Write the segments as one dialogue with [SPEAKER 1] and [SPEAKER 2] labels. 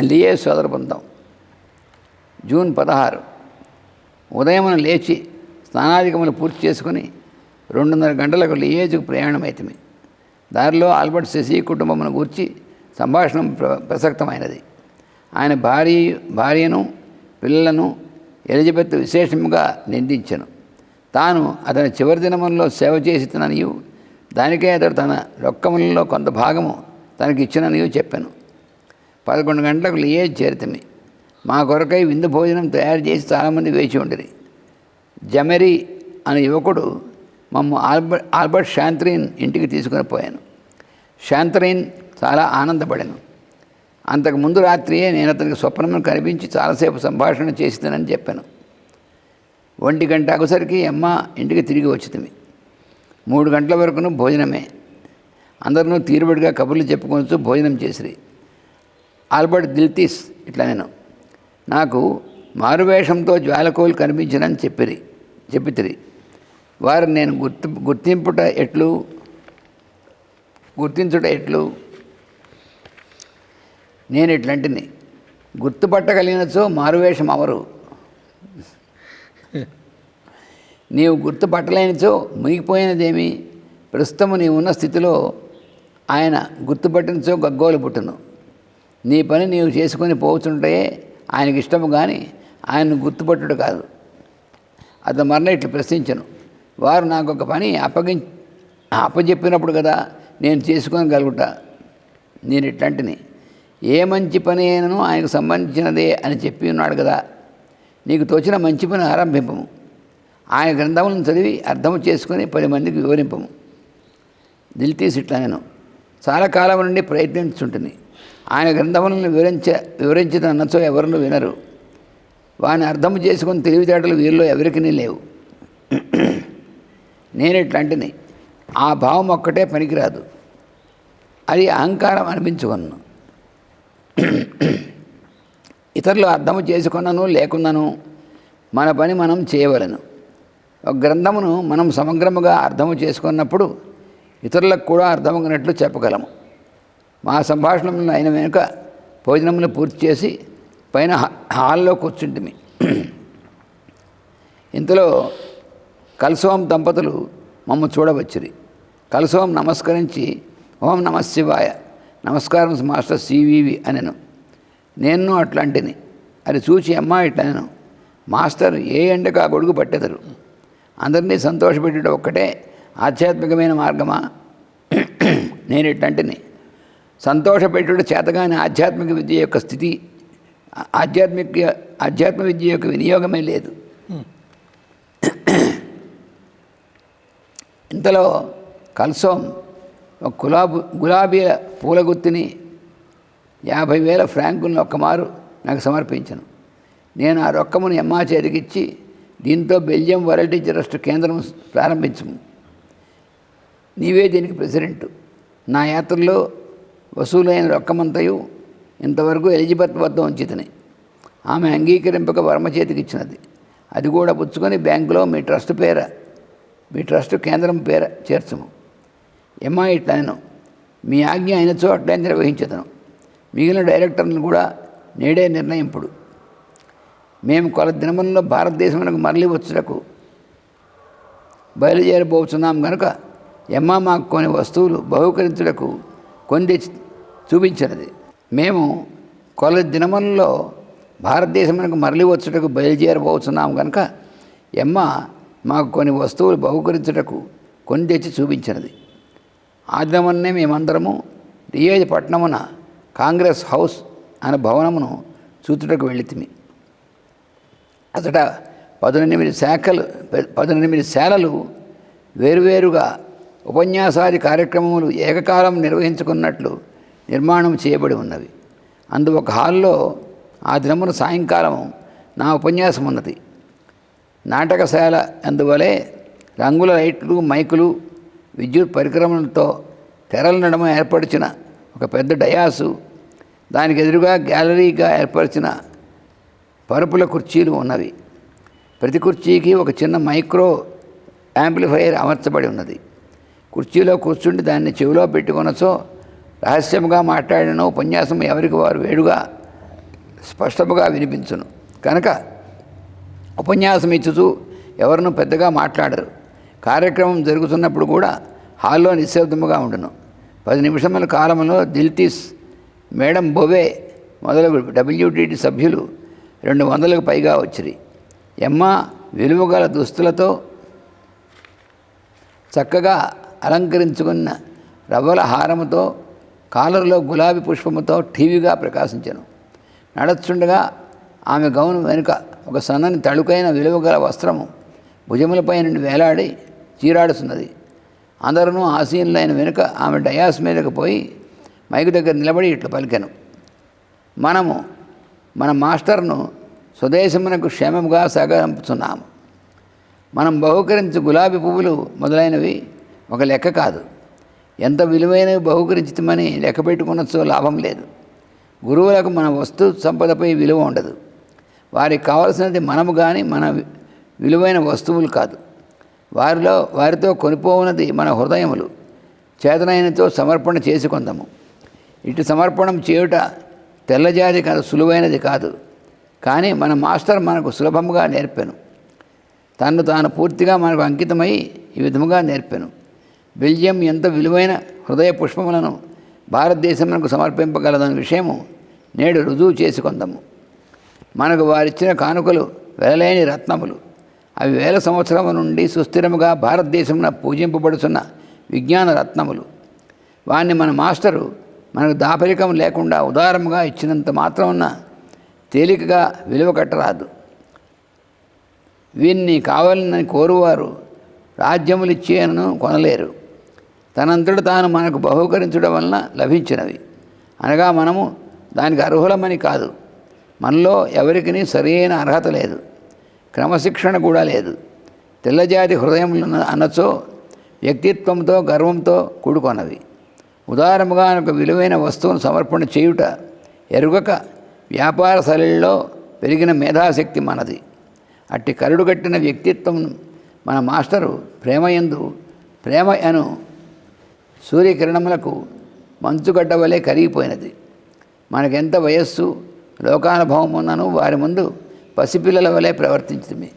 [SPEAKER 1] లియే సోదర బృందం జూన్ పదహారు. ఉదయమున లేచి స్నానాధికములు పూర్తి చేసుకుని రెండున్నర గంటలకు లియేజ్కు ప్రయాణమైతిమి. దారిలో ఆల్బర్ట్ శశి కుటుంబమును గూర్చి సంభాషణ ప్ర- ప్రసక్తమైనది. ఆయన భార్య భార్యను పిల్లలను ఎలిజబెత్ విశేషముగా నిందించను. తాను అతని చివరి దినములలో సేవ చేసి తననియు దానికే అతడు తన రొక్కములలో కొంత భాగము తనకి ఇచ్చిననియూ చెప్పాను. పదకొండు గంటలకు లియే చేరితమి మా కొరకై విందు భోజనం తయారు చేసి చాలామంది వేచి ఉండిరి. జమెరీ అనే యువకుడు మమ్మ ఆల్బర్ట్ ఆల్బర్ట్ శాంత్రీన్ ఇంటికి తీసుకుని పోయాను. శాంత్రీన్ చాలా ఆనందపడాను. అంతకు ముందు రాత్రియే నేను అతనికి స్వప్నమును కనిపించి చాలాసేపు సంభాషణ చేసిందని చెప్పాను. ఒంటి గంట అగుసరికి అమ్మ ఇంటికి తిరిగి వచ్చింది. మూడు గంటల వరకును భోజనమే. అందరూ తీరుబడిగా కబుర్లు చెప్పుకొనొచ్చు భోజనం చేసిరి. ఆల్బర్ట్ దిల్తీస్ ఇట్లా నేను. నాకు మారువేషంతో జ్వాలకోలు కనిపించినని చెప్పిరి చెప్పితిరి. వారు నేను గుర్తు గుర్తింపుట ఎట్లు? గుర్తించుట ఎట్లు? నేను ఇట్లాంటిని. గుర్తుపట్టగలిగినచో మారువేషం అవరు. నీవు గుర్తుపట్టలేనిచో మునిగిపోయినదేమి? ప్రస్తుతము నీవున్న స్థితిలో ఆయన గుర్తుపట్టినచో గగ్గోలు పుట్టును. నీ పని నీవు చేసుకొని పోతుంటే ఆయనకి ఇష్టము కానీ ఆయన్ను గుర్తుపట్టుడు కాదు. అతను మరణ ఇట్లు ప్రశ్నించను. వారు నాకు ఒక పని అప్పగి అప్పచెప్పినప్పుడు కదా నేను చేసుకోగలుగుతా నేను ఇట్లాంటిని. ఏ మంచి పని అయినను ఆయనకు సంబంధించినదే అని చెప్పి ఉన్నాడు కదా. నీకు తోచిన మంచి పని ఆరంభింపము ఆయన గ్రంథములను చదివి అర్థం చేసుకొని పది మందికి వివరింపము దిల్తీస్ ఇట్లా నేను. చాలా కాలం నుండి ప్రయత్నించుంటుంది ఆయన గ్రంథములను వివరించ వివరించిన ఎవరిని వినరు. వాని అర్థం చేసుకుని తెలివితేటలు వీరిలో ఎవరికి లేవు. నేను ఇట్లాంటిని. ఆ భావం ఒక్కటే పనికిరాదు. అది అహంకారం అనిపించుకున్నాను ఇతరులు అర్థం చేసుకున్నాను లేకున్నాను మన పని మనం చేయవలను. ఒక గ్రంథమును మనం సమగ్రముగా అర్థము చేసుకున్నప్పుడు ఇతరులకు కూడా అర్థమగినట్లు చెప్పగలము. మా సంభాషణలు అయిన వెనుక భోజనములు పూర్తి చేసి పైన హాల్లో కూర్చుంటిమి. ఇంతలో కలసోం దంపతులు మమ్మ చూడవచ్చిరి. కలసోం నమస్కరించి ఓం నమశివాయ నమస్కారం మాస్టర్ సివివి అనెను. నేను అట్లాంటిని. అది చూచి అమ్మ ఇట్లనెను. మాస్టర్ ఏ ఎండకు ఆ గొడుగు పట్టెదరు. అందరినీ సంతోషపెట్టడం ఒక్కటే ఆధ్యాత్మికమైన మార్గమా? నేను ఇట్లాంటిని సంతోషపెట్టుడు చేతగాని ఆధ్యాత్మిక విద్య యొక్క స్థితి ఆధ్యాత్మిక ఆధ్యాత్మిక విద్య యొక్క వినియోగమే లేదు. ఇంతలో కల్సోం ఒక గులాబు గులాబీల పూల గుత్తిని యాభై వేల ఫ్రాంకులను ఒక్కమారు నాకు సమర్పించను. నేను ఆ రొక్కమును ఎమ్మా చేతికిచ్చి దీంతో బెల్జియం వరల్టీ ట్రస్ట్ కేంద్రం ప్రారంభించము. నీవే దీనికి ప్రెసిడెంట్. నా యాత్రలో వసూలైన రొక్కమంతయు ఇంతవరకు ఎలిజబెత్ వద్ద ఉంచితని. ఆమె అంగీకరింపక వర్మ చేతికి ఇచ్చినది అది కూడా పుచ్చుకొని బ్యాంకులో మీ ట్రస్ట్ పేర మీ ట్రస్ట్ కేంద్రం పేర చేర్చము. ఎమ్మా ఇట్లను మీ ఆజ్ఞ అయినచో అట్లే నిర్వహించదను. మిగిలిన డైరెక్టర్లను కూడా నేడే నిర్ణయింపుడు. మేము కొల దినములలో భారతదేశమునకు మరలి వచ్చుటకు బయలుదేరిపోతున్నాం గనుక ఎమ్మ మాకు కొన్ని వస్తువులు బహుకరించుటకు కొన్ని చూపించినది. మేము కొలది దినములలో భారతదేశమునకు మరలి వచ్చుటకు బయలుదేరబోతున్నాం కనుక ఎమ్మ మాకు కొన్ని వస్తువులు బహుకరించుటకు కొన్ని తెచ్చి చూపించినది. ఆ దినమన్నే మేమందరము రియోజ పట్టణమున కాంగ్రెస్ హౌస్ అనే భవనమును చూచుటకు వెళ్ళితిమి. అతట పదునెనిమిది శాఖలు ప- పదునెనిమిది శాలలు వేరువేరుగా ఉపన్యాసాది కార్యక్రమములు ఏకకాలం నిర్వహించుకున్నట్లు నిర్మాణం చేయబడి ఉన్నవి అందు ఒక హాల్లో ఆ దినమున సాయంకాలం నా ఉపన్యాసం ఉన్నది. నాటకశాల అందువలే రంగుల లైట్లు మైకులు విద్యుత్ పరికరములతో తెరల నడమ ఏర్పరిచిన ఒక పెద్ద డయాసు దానికి ఎదురుగా గ్యాలరీగా ఏర్పరిచిన పరుపుల కుర్చీలు ఉన్నవి. ప్రతి కుర్చీకి ఒక చిన్న మైక్రో యాంప్లిఫైయర్ అమర్చబడి ఉన్నది. కుర్చీలో కూర్చుండి దాన్ని చెవిలో పెట్టుకున్నచో రహస్యముగా మాట్లాడిన ఉపన్యాసం ఎవరికి వారు వేడుగా స్పష్టముగా వినిపించును. కనుక ఉపన్యాసం ఇచ్చుతూ ఎవరినూ పెద్దగా మాట్లాడరు. కార్యక్రమం జరుగుతున్నప్పుడు కూడా హాల్లో నిశ్శబ్దముగా ఉండును. పది నిమిషముల కాలంలో దిల్తీస్ మేడం బొవే మొదలగు డబ్ల్యూటీటీ సభ్యులు రెండు వందలకు పైగా వచ్చిరి. ఎమ్మ విలువగల దుస్తులతో చక్కగా అలంకరించుకున్న రవ్వల హారముతో కాలరులో గులాబీ పుష్పముతో ఠీవిగా ప్రకాశించను. నడచుండగా ఆమె గౌను వెనుక ఒక సన్నని తళుకైన విలువగల వస్త్రము భుజములపై నుండి వేలాడి చీరాడుతున్నది అందరూ ఆసీనులైన వెనుక ఆమె డయాస్ మీదకు పోయి మైకు దగ్గర నిలబడి ఇట్లు పలికాను. మనము మన మాస్టర్ను స్వదేశమునకు క్షేమముగా సగంపుతున్నాము మనం బహుకరించు గులాబీ పువ్వులు మొదలైనవి ఒక లెక్క కాదు. ఎంత విలువైనవి బహుకరించుతామని లెక్క పెట్టుకున్నచో లాభం లేదు. గురువులకు మన వస్తు సంపదపై విలువ ఉండదు. వారికి కావలసినది మనము కానీ మన విలువైన వస్తువులు కాదు. వారిలో వారితో కొనిపోవున్నది మన హృదయములు. చేతనైనతో సమర్పణ చేసుకుందాము ఇటు సమర్పణం చేయుట తెల్లజాతి కాదు సులువైనది కాదు. కానీ మన మాస్టర్ మనకు సులభముగా నేర్పాను. తన్ను తాను పూర్తిగా మనకు అంకితమై ఈ విధముగా నేర్పాను. బెల్జియం ఎంత విలువైన హృదయ పుష్పములను భారతదేశమునకు సమర్పింపగలదన్న విషయము నేడు రుజువు చేసుకుందాము మనకు వారిచ్చిన కానుకలు వెలలేని రత్నములు. అవి వేల సంవత్సరము నుండి సుస్థిరముగా భారతదేశమున పూజింపబడుతున్న విజ్ఞాన రత్నములు. వారిని మన మాస్టరు మనకు దాపరికం లేకుండా ఉదారముగా ఇచ్చినంత మాత్రమున తేలికగా విలువ కట్టరాదు. వీన్ని కావాలని కోరువారు రాజ్యములు ఇచ్చేయను కొనలేరు. తనంతట తాను మనకు బహుకరించడం వలన లభించినవి అనగా మనము దానికి అర్హులమని కాదు. మనలో ఎవరికి సరైన అర్హత లేదు. క్రమశిక్షణ కూడా లేదు. తెల్లజాతి హృదయం అనచో వ్యక్తిత్వంతో గర్వంతో కూడుకొన్నవి. ఉదారముగా ఒక విలువైన వస్తువును సమర్పణ చేయుట ఎరుగక వ్యాపార శైలిలో పెరిగిన మేధాశక్తి మనది. అట్టి కరుడుగట్టిన వ్యక్తిత్వం మన మాస్టరు ప్రేమయందు ప్రేమ అను సూర్యకిరణములకు మంచుగడ్డ వలె కరిగిపోయినది. మనకెంత వయస్సు లోకానుభవం ఉన్నను వారి ముందు పసిపిల్లల వలె ప్రవర్తించింది.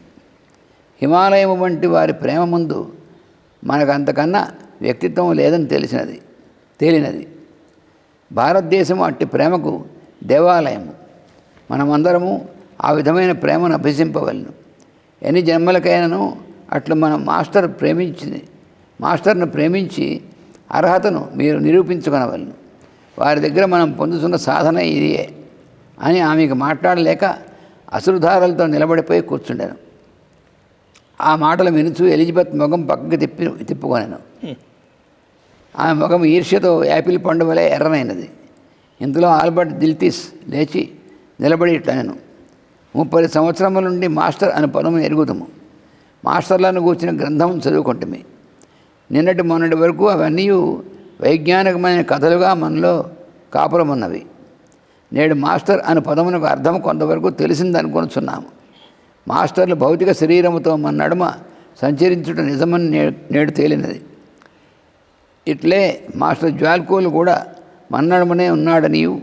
[SPEAKER 1] హిమాలయం వంటి వారి ప్రేమ ముందు మనకు అంతకన్నా వ్యక్తిత్వం లేదని తెలిసినది తేలినది. భారతదేశం అట్టి ప్రేమకు దేవాలయము. మనమందరము ఆ విధమైన ప్రేమను అభ్యసింపవలను. ఎన్ని జన్మలకైనాను అట్లు మన మాస్టర్ ప్రేమించింది మాస్టర్ను ప్రేమించి అర్హతను మీరు నిరూపించుకొనవలను. వారి దగ్గర మనం పొందుతున్న సాధన ఇదియే అని ఆమెకు మాట్లాడలేక అసురుధారలతో నిలబడిపోయి కూర్చుండాను. ఆ మాటలు వినుచు ఎలిజబెత్ ముఖం పక్కకి తిప్పి తిప్పుకొనాను. ఆమె ముఖం ఈర్ష్యతో యాపిల్ పండు వలె ఎర్రనైనది. ఇంతలో ఆల్బర్ట్ దిల్తీస్ లేచి నిలబడి ఇట్లాను ముప్పై సంవత్సరముల నుండి మాస్టర్ అని పదము ఎరుగుదము. మాస్టర్లను కూర్చిన గ్రంథం చదువుకుంటమే. నిన్నటి మొన్నటి వరకు అవన్నీ వైజ్ఞానికమైన కథలుగా మనలో కాపురమున్నవి నేడు మాస్టర్ అను పదమునకు అర్థం కొంతవరకు తెలిసిందనుకొనుచున్నాము మాస్టర్లు భౌతిక శరీరముతో మన నడుమ సంచరించుట నిజమని నేడు నేడు తేలినది. ఇట్లే మాస్టర్ జ్వాల్కోలు కూడా మన్నడమనే ఉన్నాడనియు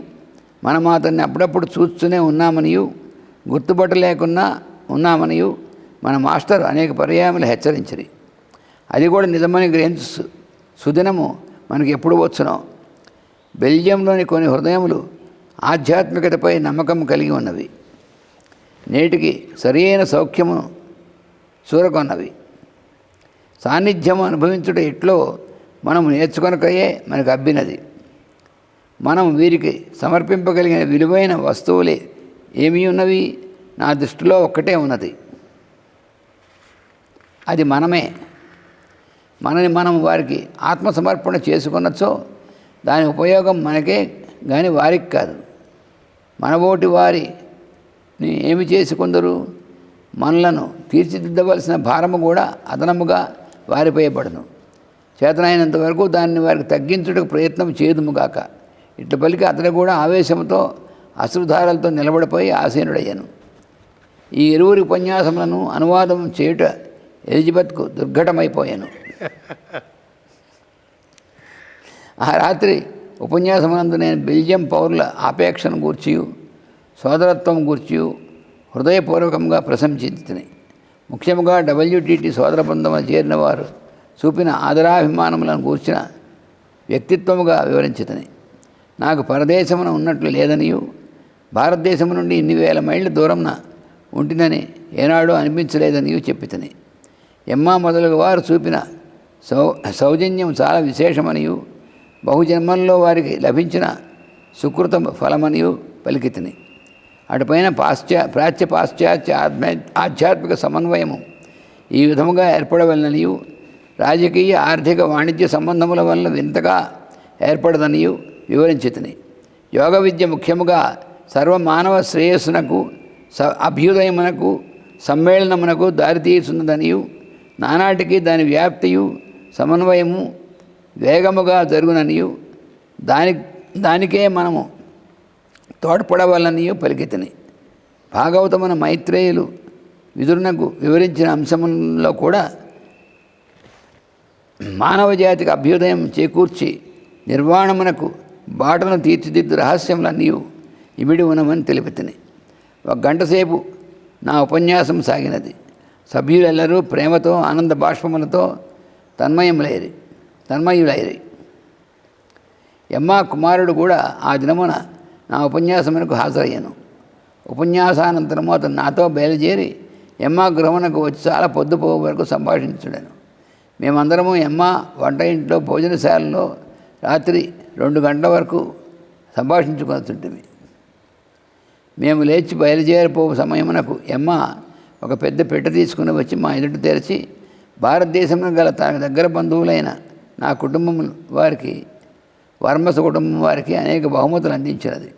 [SPEAKER 1] మనం అతన్ని అప్పుడప్పుడు చూస్తూనే ఉన్నామనియు గుర్తుపట్టలేకున్నా ఉన్నామనియు మన మాస్టర్ అనేక పర్యాయములు హెచ్చరించరు. అది కూడా నిజమని గ్రహించు. సుదినము మనకి ఎప్పుడు వచ్చునో. బెల్జియంలోని కొన్ని హృదయములు ఆధ్యాత్మికతపై నమ్మకం కలిగి ఉన్నవి. నేటికి సరియైన సౌఖ్యము చూరకొన్నవి. సాన్నిధ్యం అనుభవించుట ఎట్లో మనం నేర్చుకొనకయే మనకు అబ్బినది. మనం వీరికి సమర్పింపగలిగిన విలువైన వస్తువులే ఏమీ ఉన్నవి? నా దృష్టిలో ఒక్కటే ఉన్నది. అది మనమే. మనని మనం వారికి ఆత్మసమర్పణ చేసుకున్నచో దాని ఉపయోగం మనకే కానీ వారికి కాదు. మనబోటి వారిని ఏమి చేసుకుందరు? మనలను తీర్చిదిద్దవలసిన భారము కూడా అదనముగా వారిపై పడును. చేతనైనంత వరకు దాన్ని వారికి తగ్గించుటకు ప్రయత్నం చేయదుముగాక ఇట్ల పలికి అతడు కూడా ఆవేశంతో అశ్రుధారలతో నిలబడిపోయి ఆసీనుడయ్యాను. ఈ ఇరువురి ఉపన్యాసములను అనువాదం చేయుట ఎలిజబెత్కు దుర్ఘటమైపోయాను. ఆ రాత్రి ఉపన్యాసమునందు నేను బెల్జియం పౌరుల ఆపేక్షను గూర్చియు సోదరత్వం గూర్చియు హృదయపూర్వకంగా ప్రశంసించుతున్నాయి ముఖ్యంగా డబ్ల్యూటీటీ సోదర బృందమున చేరిన వారు చూపిన ఆదరాభిమానములను గూర్చిన వ్యక్తిత్వముగా వివరించుతుంది నాకు పరదేశమున ఉన్నట్లు లేదనియు భారతదేశం నుండి ఇన్ని వేల మైళ్ళ దూరంన ఉంటుందని ఏనాడూ అనిపించలేదనియు చెప్పితని. ఎమ్మా మొదలగు వారు చూపిన సౌ సౌజన్యం చాలా విశేషమనియు. బహుజన్మల్లో వారికి లభించిన సుకృత ఫలమనియు పలికితిని. అటుపైన పాశ్చా ప్రాచ్య పాశ్చాత్య ఆధ్యాత్మిక సమన్వయము ఈ విధముగా ఏర్పడవలననియు. రాజకీయ ఆర్థిక వాణిజ్య సంబంధముల వలన వింతగా ఏర్పడదనియు వివరించితిని. యోగ విద్య ముఖ్యముగా సర్వమానవ శ్రేయస్సునకు స అభ్యుదయమునకు సమ్మేళనమునకు దారితీయుచున్నదనియు నానాటికి దాని వ్యాప్తియు సమన్వయము వేగముగా జరుగుననియు దాని దానికే మనము తోడ్పడవలనియు పలికితిని. భాగవతమున మైత్రేయులు విదురునకు వివరించిన అంశములలో కూడా మానవ జాతికి అభ్యుదయం చేకూర్చి నిర్వాణమునకు బాటను తీర్చిదిద్దు రహస్యములన్నీ ఇమిడి ఉన్నమని తెలిపితిని. ఒక గంటసేపు నా ఉపన్యాసం సాగినది. సభ్యులెల్లరూ ప్రేమతో ఆనంద బాష్పములతో తన్మయములైరి తన్మయులైరి. యమ్మా కుమారుడు కూడా ఆ దినమున నా ఉపన్యాసమునకు హాజరయ్యాను. ఉపన్యాసానంతరము అతను నాతో బయలుదేరి యమ్మా గృహమునకు వచ్చి చాలా పొద్దుపోవు వరకు సంభాషించుడాను మేమందరము యమ్మ వంట ఇంట్లో భోజనశాలలో రాత్రి రెండు గంటల వరకు సంభాషించుకొస్తుంటిమి మేము లేచి బయలుదేరిపో సమయమునకు యమ్మ ఒక పెద్ద పెట్టె తీసుకుని వచ్చి మా ఎదుట తెరిచి భారతదేశంలో గల తన దగ్గర బంధువులైన నా కుటుంబం వారికి వర్మస కుటుంబం వారికి అనేక బహుమతులు అందించినది.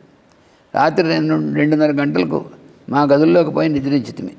[SPEAKER 1] రాత్రి రెండు రెండున్నర గంటలకు మా గదుల్లోకి పోయి నిద్రించితిమి.